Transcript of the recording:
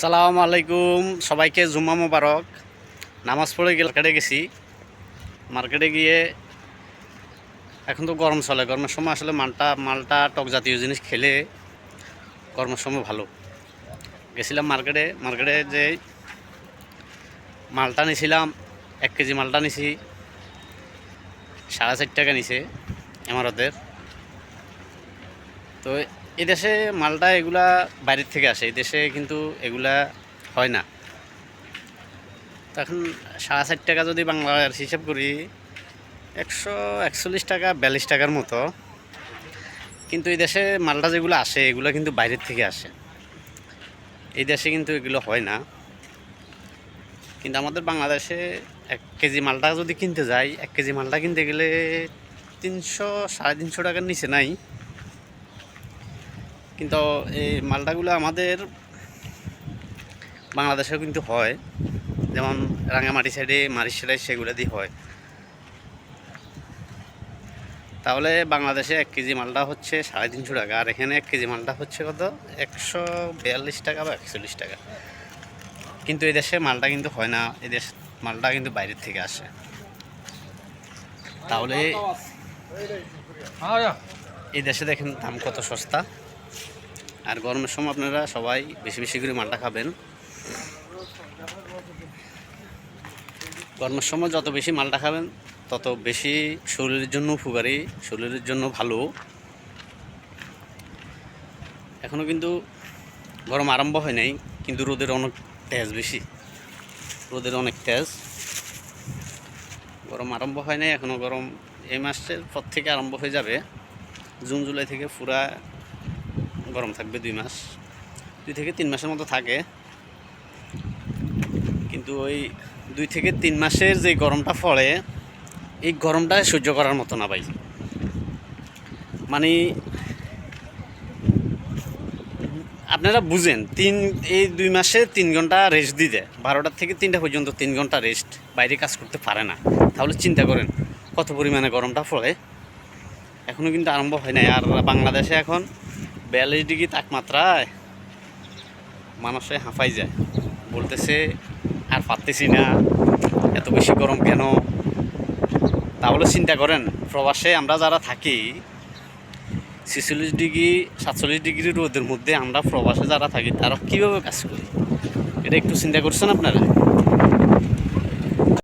সালাম আলাইকুম। সবাইকে জুম্মা মোবারক। নামাজ পড়ে গেলে মার্কেটে গেছি। মার্কেটে গিয়ে এখন তো গরম চলে। গরমের সময় আসলে মালটা মালটা টক জাতীয় জিনিস খেলে গরমের সময় ভালো। গেছিলাম মার্কেটে। মার্কেটে যে মালটা নিয়েছিলাম এক কেজি মালটা নিছি। সাড়ে চার টাকা নিছে এমারতের। তো এই দেশে মালটা এগুলা বাইরের থেকে আসে দেশে কিন্তু এগুলা হয় না। তখন সাড়ে চার টাকা যদি বাংলার হিসাব করি, একশো একচল্লিশ টাকা, বিয়াল্লিশ টাকার মতো। কিন্তু এই দেশে মালটা যেগুলো আসে, এগুলো কিন্তু বাইরের থেকে আসে। এই দেশে কিন্তু এগুলো হয় না। কিন্তু আমাদের বাংলাদেশে এক কেজি মালটা যদি কিনতে যাই, এক কেজি মালটা কিনতে গেলে তিনশো, সাড়ে তিনশো টাকার নিচে নাই। কিন্তু এই মালটাগুলো আমাদের বাংলাদেশেও কিন্তু হয়। যেমন রাঙামাটি সাইডে মারির সাইডে সেগুলো দিয়ে হয়। তাহলে বাংলাদেশে এক কেজি মালটা হচ্ছে সাড়ে তিনশো টাকা আর এখানে এক কেজি মালটা হচ্ছে কত? একশো বিয়াল্লিশ টাকা বা একচল্লিশ টাকা। কিন্তু এই দেশে মালটা কিন্তু হয় না এই দেশ মালটা কিন্তু বাইরের থেকে আসে। তাহলে এই দেশে দেখেন দাম কত সস্তা। আর গরমের সময় আপনারা সবাই বেশি বেশি করে মালটা খাবেন। গরমের সময় যত বেশি মালটা খাবেন, তত বেশি শরীরের জন্য উপকারী, শরীরের জন্য ভালো। এখনও কিন্তু গরম আরম্ভ হয় নাই, কিন্তু রোদের অনেক তেজ বেশি। রোদের অনেক তেজ। গরম আরম্ভ হয় নাই এখনও গরম এই মাসের পর থেকে আরম্ভ হয়ে যাবে। জুন, জুলাই থেকে পুরা গরম থাকবে দুই মাস। দুই থেকে তিন মাসের মতো থাকে। কিন্তু ওই দুই থেকে তিন মাসের যে গরমটা পড়ে, এই গরমটা সহ্য করার মতো না ভাই। মানে আপনারা বুঝেন, তিন, এই দুই মাসে তিন ঘণ্টা রেস্ট দিতে বারোটার থেকে তিনটা পর্যন্ত তিন ঘণ্টা রেস্ট বাইরে কাজ করতে পারে না। তাহলে চিন্তা করেন, কত পরিমাণে গরমটা পড়ে? এখনও কিন্তু আরম্ভ হয় নাই। আর বাংলাদেশে এখন বিয়াল্লিশ ডিগ্রি তাপমাত্রায় মানুষে হাঁফাই যায়। বলতেছে, আর পারতেছি না, এত বেশি গরম কেন? তাহলে চিন্তা করেন, প্রবাসে আমরা যারা থাকি, ছেচল্লিশ ডিগ্রি, সাতচল্লিশ ডিগ্রি রোদের মধ্যে আমরা প্রবাসে যারা থাকি, তারা কীভাবে কাজ করি? এটা একটু চিন্তা করছেন আপনারা?